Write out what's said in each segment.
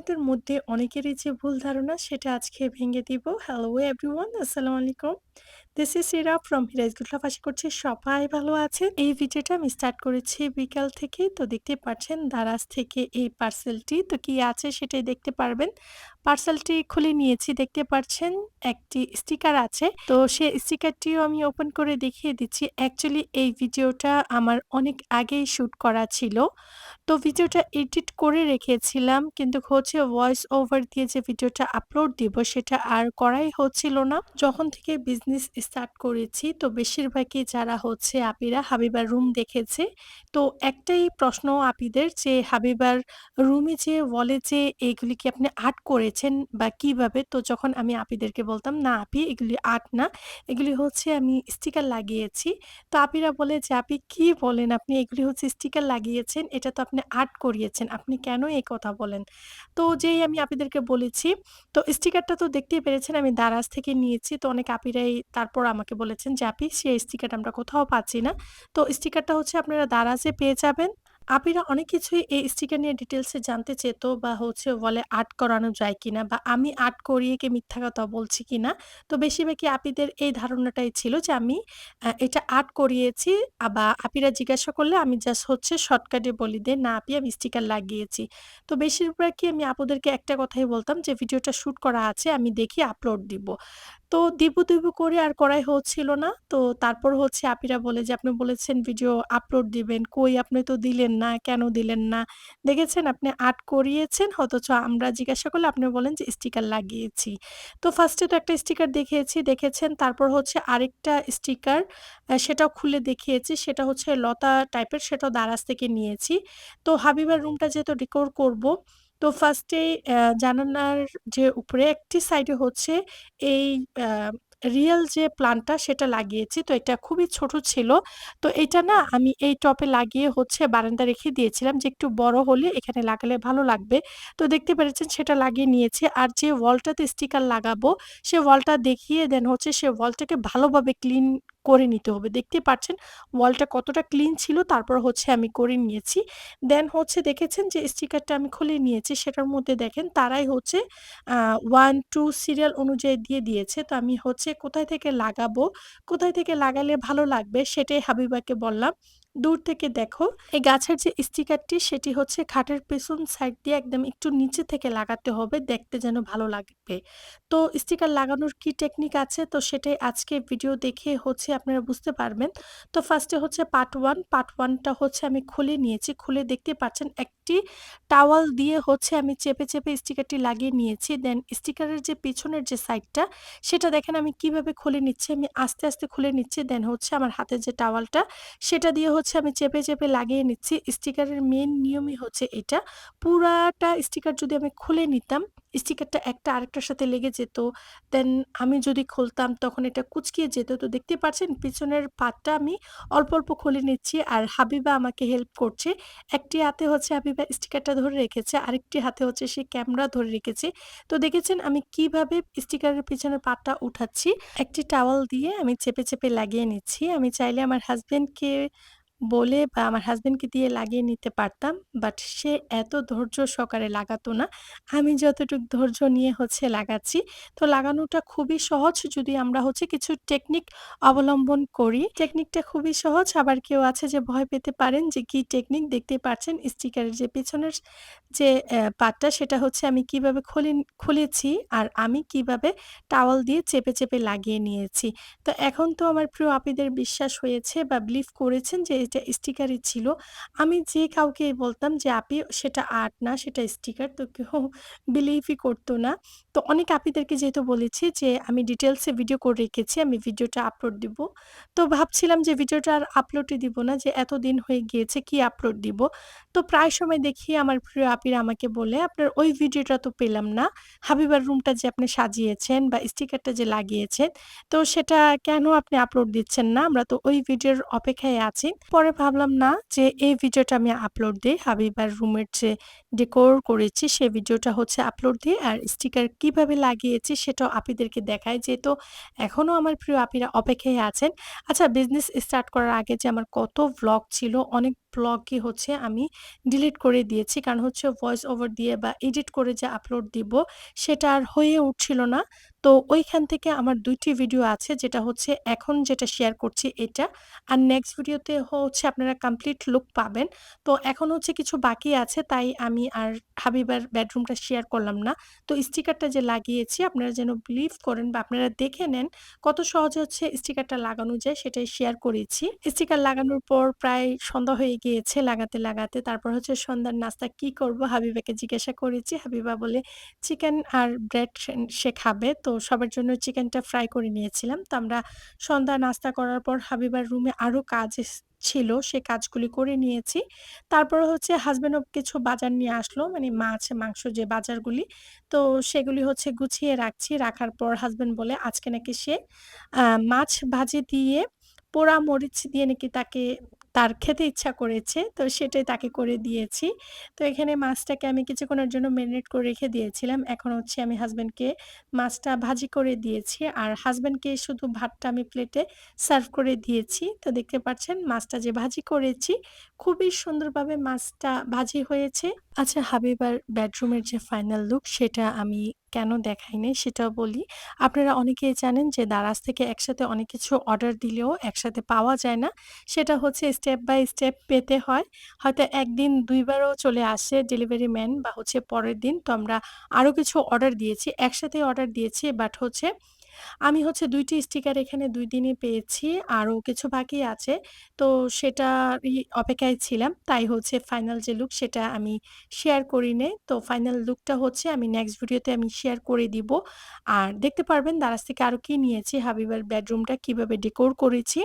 আপনাদের মধ্যে অনেকেরই যে ভুল ধারণা সেটা আজকে ভেঙে দিব। হ্যালো এভরিওয়ান, আসসালামু আলাইকুম। দিস ইজ ইরা ফ্রম হিরাজ গুডলাভ আশা করছি সবাই ভালো আছে এই ভিডিওটা আমি স্টার্ট করেছি বিকাল থেকে। তো দেখতে পাচ্ছেন দারাজ থেকে এই পার্সেলটি। তো কি আছে সেটাই দেখতে পারবেন। পার্সেলটি খুলে নিয়েছি, দেখতে পাচ্ছেন একটি স্টিকার আছে। তো সে স্টিকারটিও আমি ওপেন করে দেখিয়ে দিচ্ছি। অ্যাকচুয়ালি এই ভিডিওটা আমার অনেক আগেই শুট করা ছিল। তো ভিডিওটা এডিট করে রেখেছিলাম, কিন্তু হচ্ছে ভয়েস ওভার দিয়ে যে ভিডিওটা আপলোড দিব সেটা আর করাই হচ্ছিল না। যখন থেকে বিজনেস স্টার্ট করেছি, তো বেশিরভাগই যারা হচ্ছে আপিরা হাবিবার রুম দেখেছে। তো একটাই প্রশ্ন আপিদের যে হাবিবার রুমে যে ওয়ালে যে এগুলি কি আপনি আর্ট করেছেন বা কীভাবে? তো যখন আমি আপিদেরকে বলতাম, "না আপি এগুলি আর্ট না। এগুলি হচ্ছে আমি স্টিকার লাগিয়েছি।" তো আপিরা বলে যে, "আপি কি বলেন? আপনি এগুলি হচ্ছে স্টিকার লাগিয়েছেন। এটা তো আপনি আর্ট করিয়েছেন। আপনি কেন এই কথা বলেন?" তো যেই আমি আপিদেরকে বলেছি, তো স্টিকারটা তো দেখতেই পেরেছেন আমি দারাজ থেকে নিয়েছি। তো অনেক আপিরাই তারপর আমাকে বলেছেন যে, "আপি সেই স্টিকারটা আমরা কোথাও পাচ্ছি না।" তো স্টিকারটা হচ্ছে আপনারা দারাজে পেয়ে যাবেন। আপিরা অনেক কিছুই এই স্টিকার নিয়ে ডিটেলসে জানতে চেত বা হচ্ছে ওয়ালে আর্ট করানো যায় কিনা বা আমি আর্ট করিয়ে কি মিথ্যা কথা বলছি কিনা। তো বেশিরভাগই আপিদের এই ধারণাটাই ছিল যে আমি এটা আর্ট করিয়েছি বা আপিরা জিজ্ঞাসা করলে আমি জাস্ট হচ্ছে শর্টকাটে বলি দে "না আপি আমি স্টিকার লাগিয়েছি।" তো বেশিরভাগই আমি আপুদেরকে একটা কথাই বলতাম যে, "ভিডিওটা শ্যুট করা আছে আমি দেখি আপলোড দিব।" তো দিবু, দিবু করে আর করাই হচ্ছিল না। তো তারপর হচ্ছে আপিরা বলে যে, "আপনি বলেছেন ভিডিও আপলোড দিবেন। কই আপনি তো দিলেন না, কেন দিলেন না? দেখেছেন আপনি আর্ট করিয়েছেন অথচ আমরা জিজ্ঞাসা করলে আপনি বলেন যে স্টিকার লাগিয়েছি।" তো ফার্স্টে তো একটা স্টিকার দেখিয়েছি, দেখেছেন। তারপর হচ্ছে আরেকটা স্টিকার সেটাও খুলে দেখিয়েছি। সেটা হচ্ছে লতা টাইপের সেটাও দারাজ থেকে নিয়েছি। তো হাবিবার রুমটা যেহেতু ডেকোর করব, তো ফার্স্টেই জানালার যে উপরে একটি সাইডে হচ্ছে এই রিয়াল যে প্লান্টটা সেটা লাগিয়েছি। তো এটা খুবই ছোট ছিল। তো এটা না আমি এই টবে লাগিয়ে হচ্ছে বারান্দা রেখে দিয়েছিলাম যে একটু বড় হলে এখানে লাগালে ভালো লাগবে। তো দেখতে পেরেছেন সেটা লাগিয়ে নিয়েছি। আর যে ওয়ালটাতে স্টিকার লাগাবো, সে ওয়ালটা দেখিয়ে দেন হচ্ছে সে ওয়ালটাকে ভালোভাবে ক্লিন করে নিতে হবে। দেখতে পাচ্ছেন ওয়ালটা কতটা ক্লিন ছিল তারপর হচ্ছে আমি করে নিয়েছি। দেন হচ্ছে দেখেছেন যে স্টিকারটা আমি খুলে নিয়েছি সেটার মধ্যে দেখেন তারাই হচ্ছে ওয়ান টু সিরিয়াল অনুযায়ী দিয়ে দিয়েছে। তো আমি হচ্ছে কোথায় থেকে লাগাবো, কোথায় থেকে লাগালে ভালো লাগবে সেটাই হাবিবাকে বললাম। "দূর থেকে দেখো।" এই গাছের যে স্টিকারটি সেটি হচ্ছে খাটের পেছন সাইড দিয়ে একদম একটু নিচে থেকে লাগাতে হবে, দেখতে যেন ভালো লাগবে। তো স্টিকার লাগানোর কি টেকনিক আছে তো সেটাই আজকে ভিডিও দেখে হচ্ছে আপনারা বুঝতে পারবেন। তো ফার্স্টে হচ্ছে পার্ট ওয়ান পার্ট ওয়ানটা হচ্ছে আমি খুলে নিয়েছি। খুলে দেখতে পাচ্ছেন একটি টাওয়াল দিয়ে হচ্ছে আমি চেপে, চেপে স্টিকারটি লাগিয়ে নিয়েছি। দেন স্টিকারের যে পিছনের যে সাইডটা সেটা দেখেন আমি কীভাবে খুলে নিচ্ছি। আমি আস্তে, আস্তে খুলে নিচ্ছি। দেন হচ্ছে আমার হাতে যে টাওয়ালটা সেটা দিয়ে হচ্ছে আমি চেপে, চেপে লাগিয়ে নিচ্ছি। স্টিকারের মেন নিয়মই হচ্ছে এটা। পুরাটা স্টিকার যদি আমি খুলে নিতাম, স্টিকারটা একটা আরেকটার সাথে লেগে যেত। দেন আমি যদি খুলতাম তখন এটা কুচকিয়ে যেত। তো দেখতে পাচ্ছেন পিছনের পার্টটা আমি অল্প, অল্প খুলে নিচ্ছি আর হাবিবা আমাকে হেল্প করছে। একটি হাতে হচ্ছে হাবিবা স্টিকারটা ধরে রেখেছে, আরেকটি হাতে হচ্ছে সে ক্যামেরা ধরে রেখেছে। তো দেখেছেন আমি কীভাবে স্টিকারের পিছনের পার্টটা উঠাচ্ছি। একটি টাওয়াল দিয়ে আমি চেপে, চেপে লাগিয়ে নিচ্ছি। আমি চাইলে আমার হাসব্যান্ডকে বলে বা আমার হাসব্যান্ডকে দিয়ে লাগিয়ে নিতে পারতাম। বাট সে এত ধৈর্য সহকারে লাগাতো না। আমি যতটুকু ধৈর্য নিয়ে হচ্ছে লাগাচ্ছি। তো লাগানোটা খুবই সহজ যদি আমরা হচ্ছে কিছু টেকনিক অবলম্বন করি। টেকনিকটা খুবই সহজ। আবার কেউ আছে যে ভয় পেতে পারেন যে কি টেকনিক দেখতে পাচ্ছেন স্টিকারের যে পেছনের যে অ্যা পার্টটা সেটা হচ্ছে আমি কীভাবে খুলে খুলেছি আর আমি কীভাবে টাওয়াল দিয়ে চেপে, চেপে লাগিয়ে নিয়েছি। তো এখন তো আমার প্রিয় আপিদের বিশ্বাস হয়েছে বা বিলিভ করেছেন যে এটা স্টিকারই ছিল। আমি যে কাউকে বলতাম যে, "আপি সেটা আর্ট না সেটা স্টিকার।" তো কেউ বিলিভই করতো না। তো অনেক আপিদেরকে যেহেতু বলেছি যে আমি ডিটেলসে ভিডিও করে রেখেছি। আমি ভিডিওটা আপলোড দিব। তো ভাবছিলাম যে ভিডিওটা আর আপলোডই দিব না যে এতদিন হয়ে গিয়েছে কি আপলোড দিব। তো প্রায় সময় দেখি আমার প্রিয় আপিরা আমাকে বলে, "আপনার ওই ভিডিওটা তো পেলাম না। হাবিবার রুমটা যে আপনি সাজিয়েছেন বা স্টিকারটা যে লাগিয়েছেন, তো সেটা কেন আপনি আপলোড দিচ্ছেন না? আমরা তো ওই ভিডিওর অপেক্ষায় আছি।" পরে ভাবলাম না যে এই ভিডিওটা আমি আপলোড দেই। হাবিবার রুমের যে ডেকোর করেছি সে ভিডিওটা হচ্ছে আপলোড দিই আর স্টিকার কীভাবে লাগিয়েছি সেটাও আপিদেরকে দেখায় যেহেতু এখনও আমার প্রিয় আপিরা অপেক্ষায় আছেন। আচ্ছা বিজনেস স্টার্ট করার আগে যে আমার কত ব্লগ ছিল, অনেক ভ্লগই হচ্ছে আমি ডিলিট করে দিয়েছি। কারণ হচ্ছে ভয়েস ওভার দিয়ে বা এডিট করে যে আপলোড দিব সেটা আর হয়ে উঠছিল না। তো ওইখান থেকে আমার দুইটি ভিডিও আছে যেটা হচ্ছে এখন যেটা শেয়ার করছি এটা। আর নেক্সট ভিডিওতে হচ্ছে আপনারা কমপ্লিট লুক পাবেন। তো এখন হচ্ছে কিছু বাকি আছে তাই আমি আর হাবিবার বেডরুমটা শেয়ার করলাম না। তো স্টিকারটা যে লাগিয়েছি আপনারা যেন বিলিভ করেন বা আপনারা দেখে নেন কত সহজে হচ্ছে স্টিকারটা লাগানো যায় সেটাই শেয়ার করেছি। স্টিকার লাগানোর পর প্রায় সন্ধ্যা হয়ে গিয়েছে লাগাতে, লাগাতে। তারপর হচ্ছে সন্ধ্যার নাস্তা কি করব হাবিবাকে জিজ্ঞাসা করেছি। হাবিবা বলে চিকেন আর ব্রেড সে খাবে। তো সবার জন্য চিকেনটা ফ্রাই করে নিয়েছিলাম। তো আমরা সন্ধ্যা নাস্তা করার পর হাবিবার রুমে আরও কাজ ছিল সে কাজগুলি করে নিয়েছি। তারপর হচ্ছে হাসব্যান্ডও কিছু বাজার নিয়ে আসলো মানে মাছ, মাংস যে বাজারগুলি। তো সেগুলি হচ্ছে গুছিয়ে রাখছি। রাখার পর হাজব্যান্ড বলে আজকে নাকি সে মাছ ভাজি দিয়ে পোড়া মরিচ দিয়ে নাকি তাকে তার খেতে ইচ্ছা করেছে। তো সেটাই তাকে করে দিয়েছি। তো এখানে মাছটাকে আমি কিছুক্ষণের জন্য ম্যারিনেট করে রেখে দিয়েছিলাম। এখন হচ্ছে আমি হাজব্যান্ডকে মাছটা ভাজি করে দিয়েছি। আর হাজব্যান্ডকে শুধু ভাতটা আমি প্লেটে সার্ভ করে দিয়েছি। তো দেখতে পাচ্ছেন মাছটা যে ভাজি করেছি, খুবই সুন্দরভাবে মাছটা ভাজি হয়েছে। আচ্ছা হাবিবার বেডরুমের যে ফাইনাল লুক সেটা আমি কেন দেখাই নাই সেটাও বলি। আপনারা অনেকেই জানেন যে দারাজ থেকে একসাথে অনেক কিছু অর্ডার দিলেও একসাথে পাওয়া যায় না। সেটা হচ্ছে স্টেপ বাই স্টেপ পেতে হয়। হয়তো একদিন, দুইবারও চলে আসে ডেলিভারি ম্যান বা হচ্ছে পরের দিন। তো আমরা আরও কিছু অর্ডার দিয়েছি। একসাথেই অর্ডার দিয়েছি বাট হচ্ছে আমি হচ্ছে ২ টি স্টিকার এখানে ২ দিনে পেয়েছি। আরও কিছু বাকি আছে। তো সেটারই অপেক্ষায় ছিলাম। তাই হচ্ছে ফাইনাল যে লুক সেটা আমি শেয়ার করি নাই। তো ফাইনাল লুকটা হচ্ছে আমি নেক্সট ভিডিওতে আমি শেয়ার করে দিব। আর দেখতে পারবেন দারাজ থেকে আরও কি নিয়েছি, হাবিবার বেডরুমটা কীভাবে ডেকোর করেছি।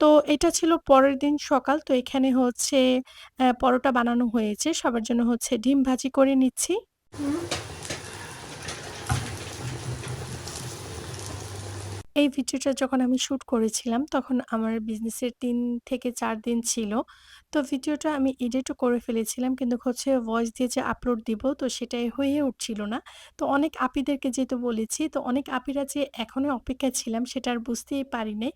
তো এটা ছিল পরের দিন সকাল। তো এখানে হচ্ছে পরোটা বানানো হয়েছে। সবার জন্য হচ্ছে ডিম ভাজি করে নিচ্ছি। এই ভিডিওটা যখন আমি শুট করেছিলাম, তখন আমার বিজনেসের তিন থেকে চার দিন ছিল। তো ভিডিওটা আমি এডিটও করে ফেলেছিলাম, কিন্তু হচ্ছে ভয়েস দিয়ে যে আপলোড দিব, তো সেটাই হয়ে উঠছিল না। তো অনেক আপিদেরকে যেহেতু বলেছি, তো অনেক আপিরা যে এখনও অপেক্ষা ছিলাম, সেটা আর বুঝতেই পারি নাই।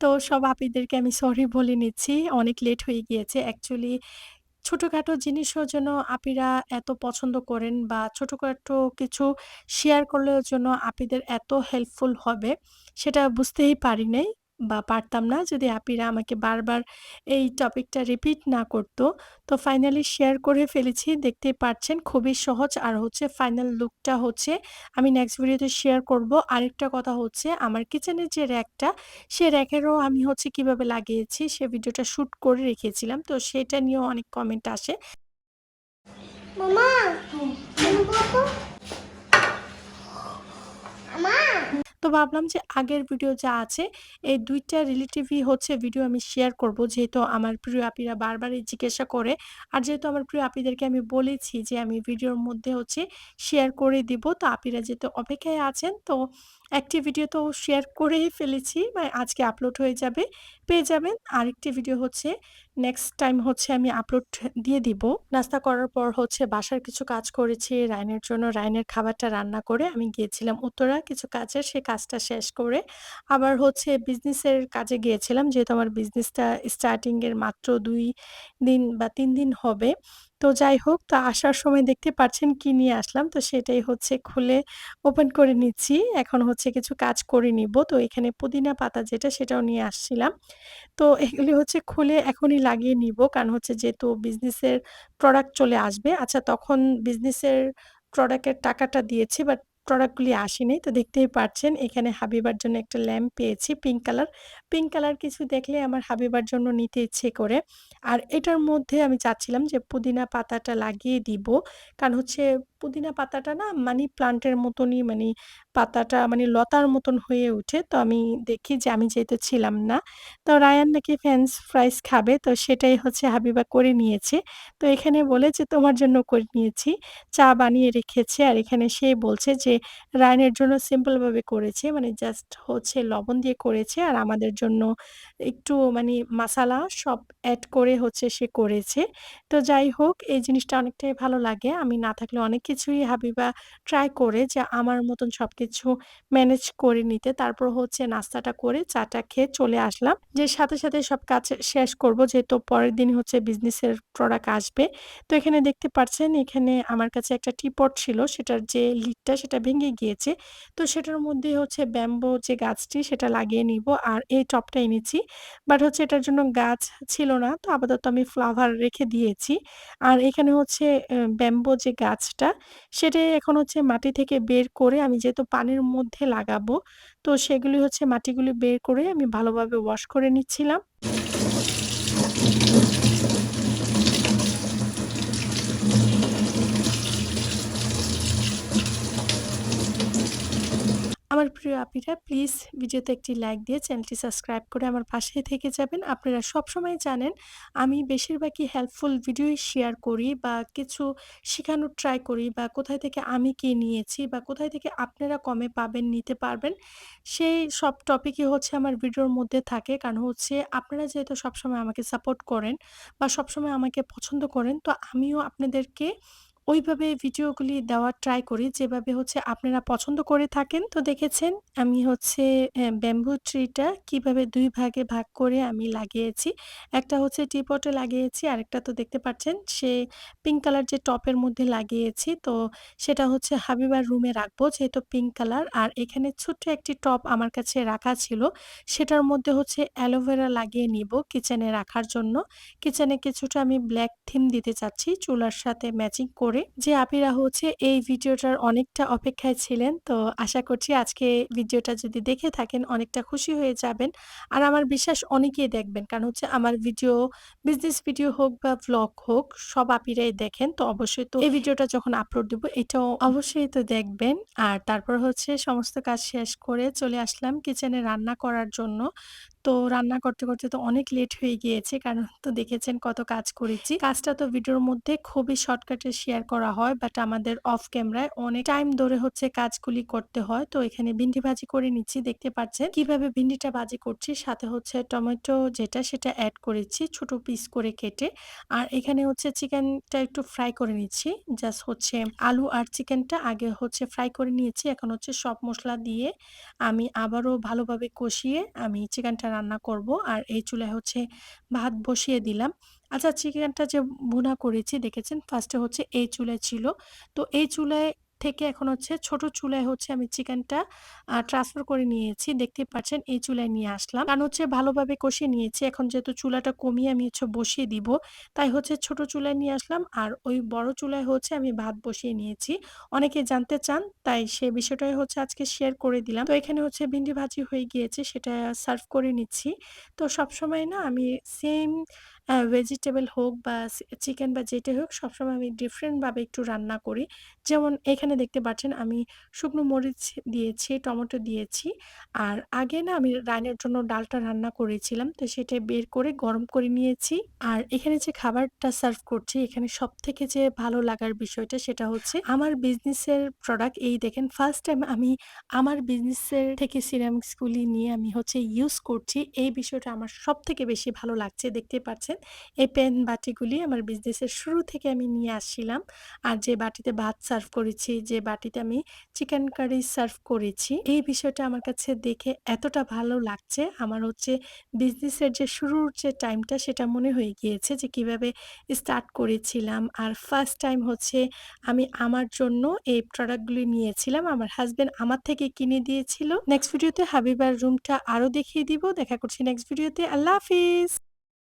তো সব আপিদেরকে আমি সরি বলে নিচ্ছি। অনেক লেট হয়ে গিয়েছে। অ্যাকচুয়ালি ছোটখাটো জিনিসও যেন আপিরা এত পছন্দ করেন বা ছোটোখাটো কিছু শেয়ার করলেও যেন আপিদের এত হেল্পফুল হবে, সেটা বুঝতেই পারি নাই। বা পারতাম না যদি আপিরা আমাকে বারবার এই টপিকটা রিপিট না করত। তো ফাইনালি শেয়ার করে ফেলেছি। দেখতেই পারছেন খুবই সহজ আর হচ্ছে ফাইনাল লুকটা হচ্ছে, আমি নেক্সট ভিডিওতে শেয়ার করব। আরেকটা কথা হচ্ছে, আমার কিচেনের যে র‍্যাকটা, সে র‍্যাকেরও আমি হচ্ছে কীভাবে লাগিয়েছি, সে ভিডিওটা শ্যুট করে রেখেছিলাম। তো সেটা নিয়েও অনেক কমেন্ট আসে। মামা তো ভাবলাম যে আগের ভিডিও যা আছে, এই ২ টা রিলেটিভই হচ্ছে ভিডিও আমি শেয়ার করব। যেহেতু আমার প্রিয় আপিরা বারবারই জিজ্ঞাসা করে। আর যেহেতু আমার প্রিয় আপিদেরকে আমি বলেছি যে আমি ভিডিওর মধ্যে হচ্ছে শেয়ার করে দিব। তো আপিরা যেহেতু অপেক্ষায় আছেন, তো একটি ভিডিও তো শেয়ার করেই ফেলেছি। মানে আজকে আপলোড হয়ে যাবে। পেয়ে যাবেন। আরেকটি ভিডিও হচ্ছে নেক্সট টাইম হচ্ছে আমি আপলোড দিয়ে দিব। নাস্তা করার পর হচ্ছে বাসার কিছু কাজ করেছি রায়নের জন্য। রায়নের খাবারটা রান্না করে আমি গিয়েছিলাম উত্তরা কিছু কাজে সে কাজটা শেষ করে আবার হচ্ছে বিজনেসের কাজে গিয়েছিলাম। যেহেতু আমার বিজনেসটা স্টার্টিংয়ের মাত্র দুই দিন বা তিন দিন হবে। তো যাই হোক, তো আসার সময় দেখতে পাচ্ছেন কি নিয়ে আসলাম। তো সেটাই হচ্ছে খুলে ওপেন করে নিচ্ছি। এখন হচ্ছে কিছু কাজ করে নিব। তো এখানে পুদিনা পাতা যেটা সেটাও নিয়ে আসছিলাম। তো এগুলি হচ্ছে খুলে এখনই লাগিয়ে নিব। কারণ হচ্ছে যেহেতু বিজনেসের প্রোডাক্ট চলে আসবে। আচ্ছা তখন বিজনেসের প্রোডাক্টের টাকাটা দিয়েছি বাট প্রোডাক্টগুলি আসেনি। তো দেখতেই পারছেন, এখানে হাবিবার জন্য একটা ল্যাম্প পেয়েছি পিঙ্ক কালার। পিঙ্ক কালার কিছু দেখলে আমার হাবিবার জন্য নিতে ইচ্ছে করে। আর এটার মধ্যে আমি চাচ্ছিলাম যে পুদিনা পাতাটা লাগিয়ে দিব। কারণ হচ্ছে পুদিনা পাতাটা না মানি প্লান্টের মতনই মানে পাতাটা মানে লতার মতন হয়ে ওঠে। তো আমি দেখি যে আমি যেহেতু ছিলাম না। তো রায়ান নাকি ফ্রেঞ্চ ফ্রাইস খাবে। তো সেটাই হচ্ছে হাবিবা করে নিয়েছে। তো এখানে বলে যে তোমার জন্য করে নিয়েছি। চা বানিয়ে রেখেছে। আর এখানে সে বলছে যে, রায়ানের জন্য সিম্পলভাবে করেছে। মানে জাস্ট হচ্ছে লবণ দিয়ে করেছে। আর আমাদের জন্য একটু মানে মাসালা সব অ্যাড করে হচ্ছে সে করেছে। তো যাই হোক, এই জিনিসটা অনেকটাই ভালো লাগে। আমি না থাকলে অনেক কিছুই হাবিবা ট্রাই করে যে আমার মতন সব কিছু ম্যানেজ করে নিতে। তারপর হচ্ছে নাস্তাটা করে চাটা খেয়ে চলে আসলাম। যে সাথে, সাথে সব কাজ শেষ করব। যেহেতু পরের দিন হচ্ছে বিজনেসের প্রোডাক্ট আসবে। তো এখানে দেখতে পাচ্ছেন এখানে আমার কাছে একটা টি-পট ছিল। সেটার যে লিডটা সেটা ভেঙে গিয়েছে। তো সেটার মধ্যে হচ্ছে ব্যাম্বো যে গাছটি সেটা লাগিয়ে নিব। আর এই টবটা এনেছি। বাট হচ্ছে এটার জন্য গাছ ছিল না। তো আপাতত আমি ফ্লাভার রেখে দিয়েছি। আর এখানে হচ্ছে ব্যাম্বো যে গাছটা সেটাই এখন হচ্ছে মাটি থেকে বের করে আমি যেহেতু পানির মধ্যে লাগাবো, তো সেগুলি হচ্ছে মাটিগুলি বের করে আমি ভালোভাবে ওয়াশ করে নিচ্ছিলাম। আমার প্রিয় আপিরা প্লিজ ভিডিওতে একটি লাইক দিয়ে চ্যানেলটি সাবস্ক্রাইব করে আমার পাশে থেকে যাবেন। আপনারা সবসময় জানেন আমি বেশিরভাগই হেল্পফুল ভিডিওই শেয়ার করি বা কিছু শেখানোর ট্রাই করি বা কোথায় থেকে আমি কি নিয়েছি বা কোথায় থেকে আপনারা কমে পাবেন, নিতে পারবেন সেই সব টপিকই হচ্ছে আমার ভিডিওর মধ্যে থাকে। কারণ হচ্ছে আপনারা যেহেতু সবসময় আমাকে সাপোর্ট করেন বা সবসময় আমাকে পছন্দ করেন তো আমিও আপনাদেরকে ওইভাবে ভিডিওগুলি দেওয়ার ট্রাই করি যেভাবে হচ্ছে আপনারা পছন্দ করে থাকেন। তো দেখেছেন আমি হচ্ছে ব্যাম্বু ট্রিটা কীভাবে দুই ভাগে ভাগ করে আমি লাগিয়েছি। একটা হচ্ছে টিপটে লাগিয়েছি, আরেকটা তো দেখতে পাচ্ছেন সে পিঙ্ক কালার যে টপের মধ্যে লাগিয়েছি। তো সেটা হচ্ছে হাবিবার রুমে রাখব যেহেতু পিঙ্ক কালার। আর এখানে ছোট্ট একটি টব আমার কাছে রাখা ছিল। সেটার মধ্যে হচ্ছে অ্যালোভেরা লাগিয়ে নিব কিচেনে রাখার জন্য। কিচেনে কিছুটা আমি ব্ল্যাক থিম দিতে চাচ্ছি চুলার সাথে ম্যাচিং করে। যে আপিরা হচ্ছে এই ভিডিওটার অনেকটা অপেক্ষায় ছিলেন। তো আশা করছি আজকে ভিডিওটা যদি দেখে থাকেন অনেকটা খুশি হয়ে যাবেন। আর আমার বিশ্বাস অনেকেই দেখবেন। কারণ হচ্ছে আমার ভিডিও বিজনেস ভিডিও হোক বা ভ্লগ হোক সব আপিরাই দেখেন। তো অবশ্যই তো এই ভিডিওটা যখন আপলোড দিব এটাও অবশ্যই তো দেখবেন। আর তারপর হচ্ছে সমস্ত কাজ শেষ করে চলে আসলাম কিচেনে রান্না করার জন্য। তো রান্না করতে, করতে তো অনেক লেট হয়ে গিয়েছে। কারণ তো দেখেছেন কত কাজ করেছি। কাজটা তো ভিডিওর মধ্যে খুবই শর্টকাটে শেয়ার করা হয়। বাট আমাদের অফ ক্যামেরায় অনেক টাইম ধরে হচ্ছে কাজগুলি করতে হয়। তো এখানে ভিন্ডি ভাজি করে নিচ্ছি দেখতে পাচ্ছেন। কীভাবে ভিন্ডিটা ভাজি করছি। সাথে হচ্ছে টমেটো যেটা সেটা অ্যাড করেছি ছোট পিস করে কেটে। আর এখানে হচ্ছে চিকেনটা একটু ফ্রাই করে নিচ্ছি। জাস্ট হচ্ছে আলু আর চিকেনটা আগে হচ্ছে ফ্রাই করে নিয়েছি। এখন হচ্ছে সব মশলা দিয়ে আমি আবারও ভালোভাবে কষিয়ে আমি চিকেনটা রান্না করব। আর এই চুলায় হচ্ছে ভাত বসিয়ে দিলাম। আচ্ছা চিকেনটা যে ভুনা করেছি, দেখেছেন ফার্স্টে হচ্ছে এই চুলায় ছিল। তো এই চুলায় থেকে এখন হচ্ছে ছোট চুলায় হচ্ছে আমি চিকেনটা ট্রান্সফার করে নিয়েছি। দেখতেই পাচ্ছেন এই চুলায় নিয়ে আসলাম। কারণ হচ্ছে ভালোভাবে কষিয়ে নিয়েছি। এখন যেহেতু চুলাটা কমিয়ে আমি হচ্ছে বসিয়ে দিব। তাই হচ্ছে ছোট চুলায় নিয়ে আসলাম। আর ওই বড় চুলায় হচ্ছে আমি ভাত বসিয়ে নিয়েছি। অনেকে জানতে চান, তাই সে বিষয়টাই হচ্ছে আজকে শেয়ার করে দিলাম। তো এখানে হচ্ছে ভিন্ডি ভাজি হয়ে গিয়েছে, সেটা সার্ভ করে নিচ্ছি। তো সবসময় না আমি সেম ভেজিটেবল হোক বা চিকেন বা যেটাই হোক সবসময় আমি ডিফারেন্টভাবে একটু রান্না করি। যেমন এখানে দেখতে পাচ্ছেন আমি শুকনো মরিচ দিয়েছি, টমেটো দিয়েছি। আর আগে না আমি রায়নের জন্য ডালটা রান্না করেছিলাম। তো সেটা বের করে গরম করে নিয়েছি। আর এখানে যে খাবারটা সার্ভ করছি এখানে সব থেকে যে ভালো লাগার বিষয়টা সেটা হচ্ছে আমার বিজনেসের প্রোডাক্ট এই দেখেন ফার্স্ট টাইম আমি আমার বিজনেসের থেকে সিরামিক্সগুলি নিয়ে আমি হচ্ছে ইউজ করছি। এই বিষয়টা আমার সব থেকে বেশি ভালো লাগছে। দেখতে পাচ্ছেন এই পেন বাটিগুলি আমার বিজনেসের শুরু থেকে আমি নিয়ে আসছিলাম। আর যে বাটিতে ভাত সার্ভ করেছি, যে বাটিতে আমি চিকেন কারি সার্ভ করেছি, এই বিষয়টা আমার কাছে দেখে এতটা ভালো লাগছে। আমার হচ্ছে বিজনেসের যে শুরুর যে টাইমটা সেটা মনে হয়ে গিয়েছে যে কীভাবে স্টার্ট করেছিলাম। আর ফার্স্ট টাইম হচ্ছে আমি আমার জন্য এই প্রোডাক্টগুলি নিয়েছিলাম। আমার হাজব্যান্ড আমার থেকে কিনে দিয়েছিল। নেক্সট ভিডিওতে হাবিবার রুমটা আরও দেখিয়ে দিব। দেখা করছি নেক্সট ভিডিওতে। আল্লাহ হাফিজ।